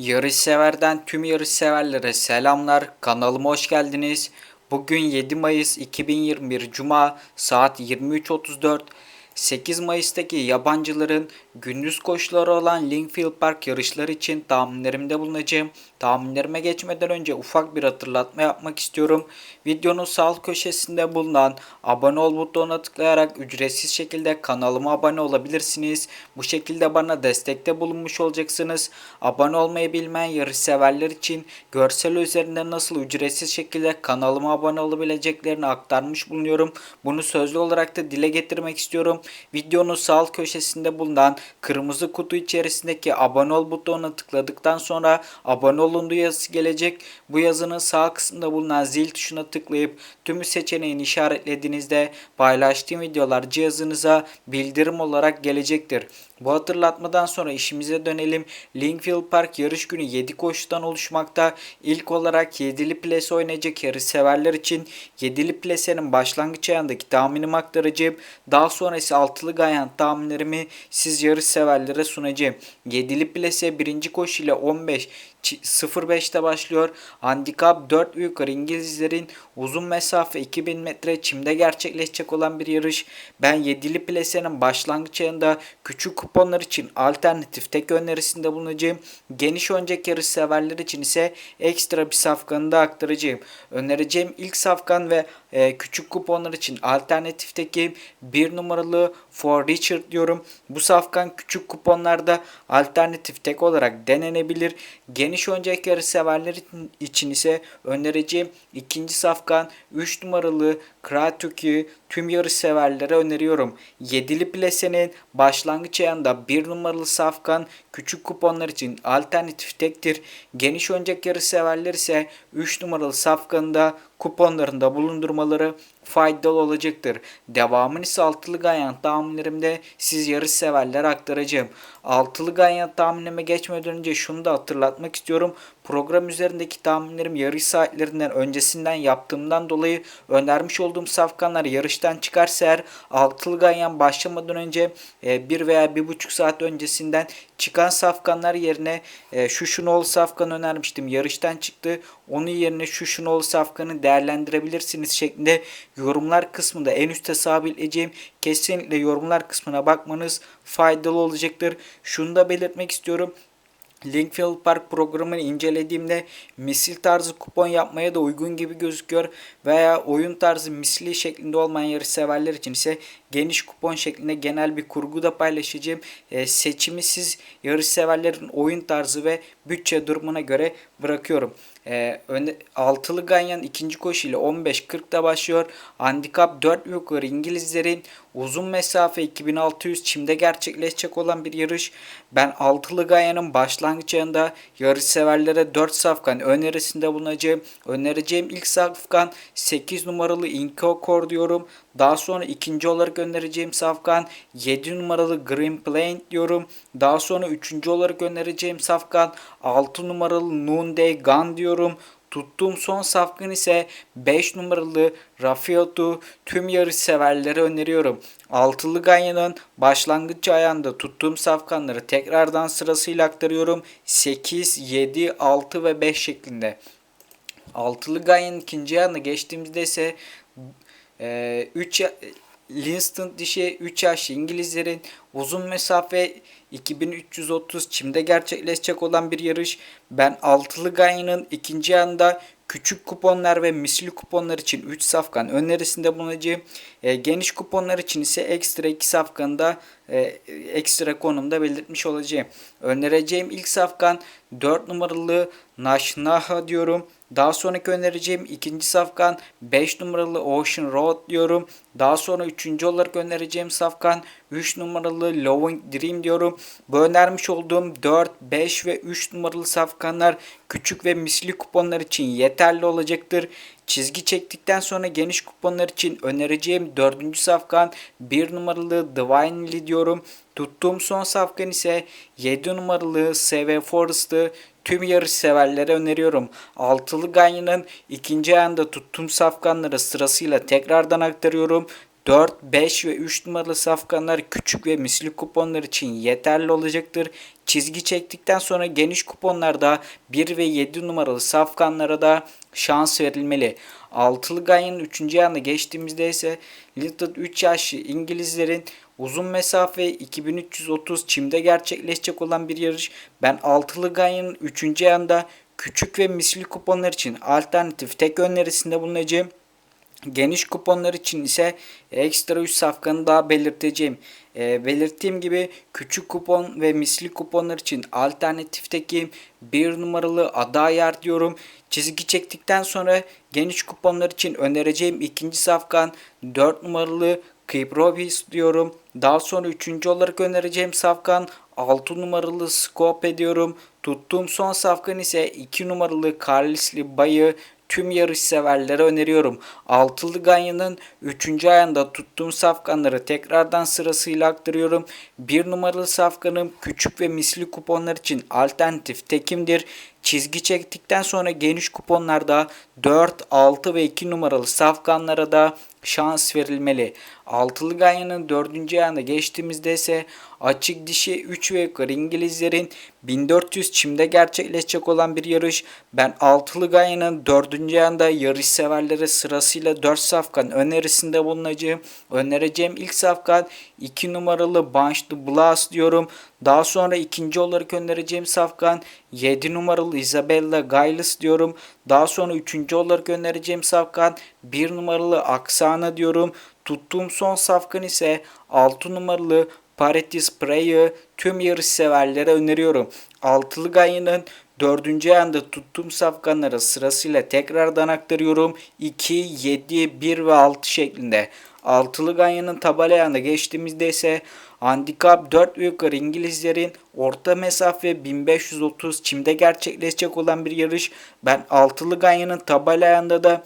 Yarış severden tüm yarış severlere selamlar. Kanalıma hoş geldiniz. Bugün 7 Mayıs 2021 Cuma saat 23.34. 8 Mayıs'taki yabancıların gündüz koşuları olan Linkfield Park yarışları için tahminlerimde bulunacağım. Tahminlerime geçmeden önce ufak bir hatırlatma yapmak istiyorum. Videonun sağ köşesinde bulunan abone ol butonuna tıklayarak ücretsiz şekilde kanalıma abone olabilirsiniz. Bu şekilde bana destekte bulunmuş olacaksınız. Abone olmayı bilmeyen yarış severler için görsel üzerinde nasıl ücretsiz şekilde kanalıma abone olabileceklerini aktarmış bulunuyorum. Bunu sözlü olarak da dile getirmek istiyorum. Videonun sağ köşesinde bulunan kırmızı kutu içerisindeki abone ol butonuna tıkladıktan sonra abone olunduğu yazısı gelecek. Bu yazının sağ kısmında bulunan zil tuşuna tıklayıp tümü seçeneğini işaretlediğinizde paylaştığım videolar cihazınıza bildirim olarak gelecektir. Bu hatırlatmadan sonra işimize dönelim. Linkfield Park yarış günü 7 koşudan oluşmakta. İlk olarak 7'li plase oynayacak yarış severler için 7'li plasenin başlangıç ayağındaki tahminimi aktaracağım. Daha sonra ise 6'lı gayan tahminlerimi siz yarış severlere sunacağım. 7'li plase birinci koşu ile 15 05'te başlıyor. Handikap 4 yukarı İngilizlerin uzun mesafe 2000 metre çimde gerçekleşecek olan bir yarış. Ben 7'li plasenin başlangıç ayında küçük kuponlar için alternatif tek önerisinde bulunacağım. Geniş öncek yarış severler için ise ekstra bir safkanı da aktaracağım. Önereceğim ilk safkan ve e, küçük kuponlar için alternatifteki bir numaralı For Richard diyorum. Bu safkan küçük kuponlarda alternatif tek olarak denenebilir. Geniş öncek yarış severler için ise önereceğim ikinci safkan 3 numaralı Kratuki tüm yarış severlere öneriyorum. Yedili plasenin başlangıç ayında bir numaralı safkan küçük kuponlar için alternatif tektir. Geniş öncek yarış severler ise 3 numaralı safkanında kuponlarında bulundurmaları faydalı olacaktır. Devamını ise altılı ganyan tahminlerimde siz yarış severler aktaracağım. Altılı ganyan tahminime geçmeden önce şunu da hatırlatmak istiyorum. Program üzerindeki tahminlerim yarış saatlerinden öncesinden yaptığımdan dolayı önermiş olduğum safkanlar yarıştan çıkarsa eğer altılı ganyan başlamadan önce e, bir veya bir buçuk saat öncesinden çıkan safkanlar yerine e, şu şunol safkan önermiştim. Yarıştan çıktı. Onun yerine şu şunol safkanı değerlendirebilirsiniz şeklinde yorumlar kısmında en üstte sabitleyeceğim. Kesinlikle yorumlar kısmına bakmanız faydalı olacaktır. Şunu da belirtmek istiyorum. Linkfield Park programını incelediğimde misil tarzı kupon yapmaya da uygun gibi gözüküyor veya oyun tarzı misli şeklinde olmayan yarış severler için ise geniş kupon şeklinde genel bir kurgu da paylaşacağım. E, seçimi siz yarış severlerin oyun tarzı ve bütçe durumuna göre bırakıyorum. E, önde, altılı Ganyan ikinci koşu ile 15.40'da başlıyor. Handikap 4 yukarı İngilizlerin uzun mesafe 2600 çimde gerçekleşecek olan bir yarış. Ben altılı Ganyan'ın başlangıç ayında yarış severlere 4 safkan önerisinde bulunacağım. Önereceğim ilk safkan 8 numaralı Inkokor diyorum. Daha sonra ikinci olarak önereceğim safkan 7 numaralı Green Plain diyorum. Daha sonra üçüncü olarak önereceğim safkan 6 numaralı Noonday Gun diyorum. Tuttuğum son safkan ise 5 numaralı Rafiot'u tüm yarış severlere öneriyorum. Altılı Ganyan'ın başlangıç ayağında tuttuğum safkanları tekrardan sırasıyla aktarıyorum. 8, 7, 6 ve 5 şeklinde. Altılı Ganyan'ın ikinci ayağına geçtiğimizde ise 3 e, Linston dişi 3 yaşlı İngilizlerin uzun mesafe 2330 çimde gerçekleşecek olan bir yarış. Ben altılı Ganya'nın ikinci yanında küçük kuponlar ve misli kuponlar için 3 safkan önerisinde bulunacağım. E, geniş kuponlar için ise ekstra 2 safkanı da e, ekstra konumda belirtmiş olacağım. Önereceğim ilk safkan 4 numaralı Nashnaha diyorum. Daha sonraki önereceğim ikinci safkan 5 numaralı Ocean Road diyorum. Daha sonra üçüncü olarak önereceğim safkan 3 numaralı Loving Dream diyorum. Bu önermiş olduğum 4, 5 ve 3 numaralı safkanlar küçük ve misli kuponlar için yeterli olacaktır. Çizgi çektikten sonra geniş kuponlar için önereceğim 4. safkan 1 numaralı Divinely diyorum. Tuttuğum son safkan ise 7 numaralı SV Forest'ı tüm yarış severlere öneriyorum. Altılı Ganya'nın ikinci ayında tuttuğum safkanları sırasıyla tekrardan aktarıyorum. 4, 5 ve 3 numaralı safkanlar küçük ve misli kuponlar için yeterli olacaktır. Çizgi çektikten sonra geniş kuponlarda 1 ve 7 numaralı safkanlara da şans verilmeli. Altılı Ganyan'ın 3. ayağına geçtiğimizde ise Little 3 yaşlı İngilizlerin uzun mesafe 2330 çimde gerçekleşecek olan bir yarış. Ben Altılı Ganyan'ın 3. ayağında küçük ve misli kuponlar için alternatif tek önerisinde bulunacağım. Geniş kuponlar için ise ekstra 3 safkanı daha belirteceğim. E, belirttiğim gibi küçük kupon ve misli kuponlar için alternatifteki 1 numaralı ada ayar diyorum. Çizgi çektikten sonra geniş kuponlar için önereceğim ikinci safkan 4 numaralı Kiprobis diyorum. Daha sonra üçüncü olarak önereceğim safkan 6 numaralı Scope ediyorum. Tuttuğum son safkan ise 2 numaralı Carlisli Bayı tüm yarış severlere öneriyorum. Altılı Ganyan'ın 3. ayında tuttuğum safkanları tekrardan sırasıyla aktarıyorum. 1 numaralı safkanım küçük ve misli kuponlar için alternatif tekimdir. Çizgi çektikten sonra geniş kuponlarda 4, 6 ve 2 numaralı safkanlara da şans verilmeli. Altılı Ganyan'ın 4. ayağına geçtiğimizde ise açık dişi 3 ve yukarı İngilizlerin 1400 çimde gerçekleşecek olan bir yarış. Ben Altılı Ganyan'ın 4. ayağında yarış severlere sırasıyla 4 safkan önerisinde bulunacağım. Önereceğim ilk safkan 2 numaralı Bunch the Blast diyorum. Daha sonra ikinci olarak önereceğim safkan 7 numaralı Isabella Giles diyorum. Daha sonra üçüncü olarak önereceğim safkan 1 numaralı Aksana diyorum. Tuttuğum son safkan ise 6 numaralı Paretis Prey'ı tüm yarış severlere öneriyorum. Altılı Ganyan'ın dördüncü ayında tuttuğum safkanları sırasıyla tekrardan aktarıyorum. 2, 7, 1 ve 6 şeklinde. Altılı Ganyan'ın tabela ayağına geçtiğimizde ise Handikap 4 ve yukarı İngilizlerin orta mesafe 1530 çimde gerçekleşecek olan bir yarış. Ben Altılı Ganyan'ın tabela ayağında da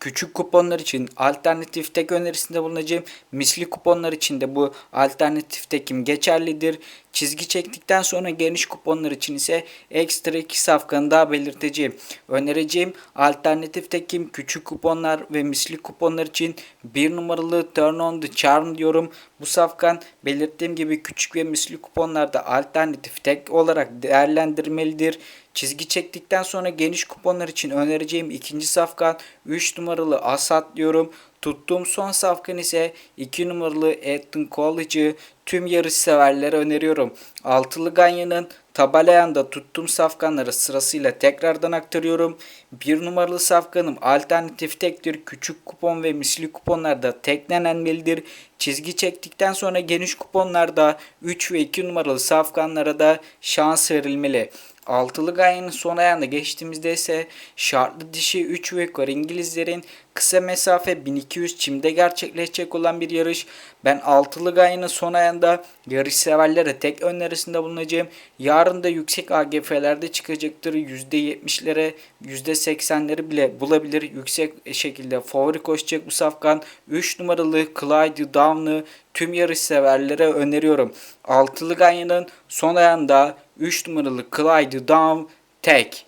Küçük kuponlar için alternatif tek önerisinde bulunacağım. Misli kuponlar için de bu alternatif tekim geçerlidir. Çizgi çektikten sonra geniş kuponlar için ise ekstra iki safkanı daha belirteceğim. Önereceğim alternatif tekim küçük kuponlar ve misli kuponlar için bir numaralı Turn on the Charm diyorum. Bu safkan belirttiğim gibi küçük ve misli kuponlarda alternatif tek olarak değerlendirmelidir. Çizgi çektikten sonra geniş kuponlar için önereceğim ikinci safkan 3 numaralı Asat diyorum. Tuttuğum son safkan ise 2 numaralı Eton College'ı tüm yarış severlere öneriyorum. Altılı Ganyan'ın tabelayanda tuttuğum safkanları sırasıyla tekrardan aktarıyorum. 1 numaralı safkanım alternatif tektir. Küçük kupon ve misli kuponlarda teklenenmelidir. Çizgi çektikten sonra geniş kuponlarda 3 ve 2 numaralı safkanlara da şans verilmeli. Altılı Ganyan'ın son ayağına geçtiğimizde ise şartlı dişi 3 ve yukarı İngilizlerin kısa mesafe 1200 çimde gerçekleşecek olan bir yarış. Ben Altılı Ganyan'ın son ayağında yarış severlere tek önerisinde bulunacağım. Yarın da yüksek AGF'lerde çıkacaktır. %70'lere %80'leri bile bulabilir. Yüksek şekilde favori koşacak bu safkan. 3 numaralı Clyde Down'ı tüm yarış severlere öneriyorum. Altılı Ganyan'ın son ayağında 3 numaralı Clyde Down tek.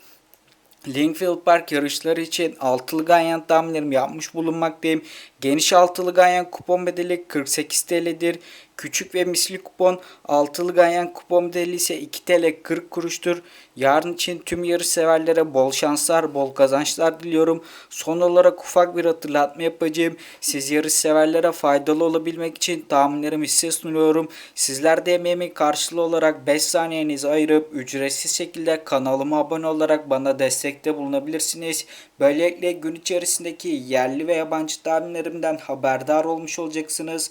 Linkfield Park yarışları için altılı ganyan tahminlerimi yapmış bulunmaktayım. Geniş altılı ganyan kupon bedeli 48 TL'dir. Küçük ve misli kupon altılı ganyan kupon bedeli ise 2 TL 40 kuruştur. Yarın için tüm yarış severlere bol şanslar, bol kazançlar diliyorum. Son olarak ufak bir hatırlatma yapacağım. Siz yarış severlere faydalı olabilmek için tahminlerimi size sunuyorum. Sizler de emeğimin karşılığı olarak 5 saniyenizi ayırıp ücretsiz şekilde kanalıma abone olarak bana destekte bulunabilirsiniz. Böylelikle gün içerisindeki yerli ve yabancı tahminlerimden haberdar olmuş olacaksınız.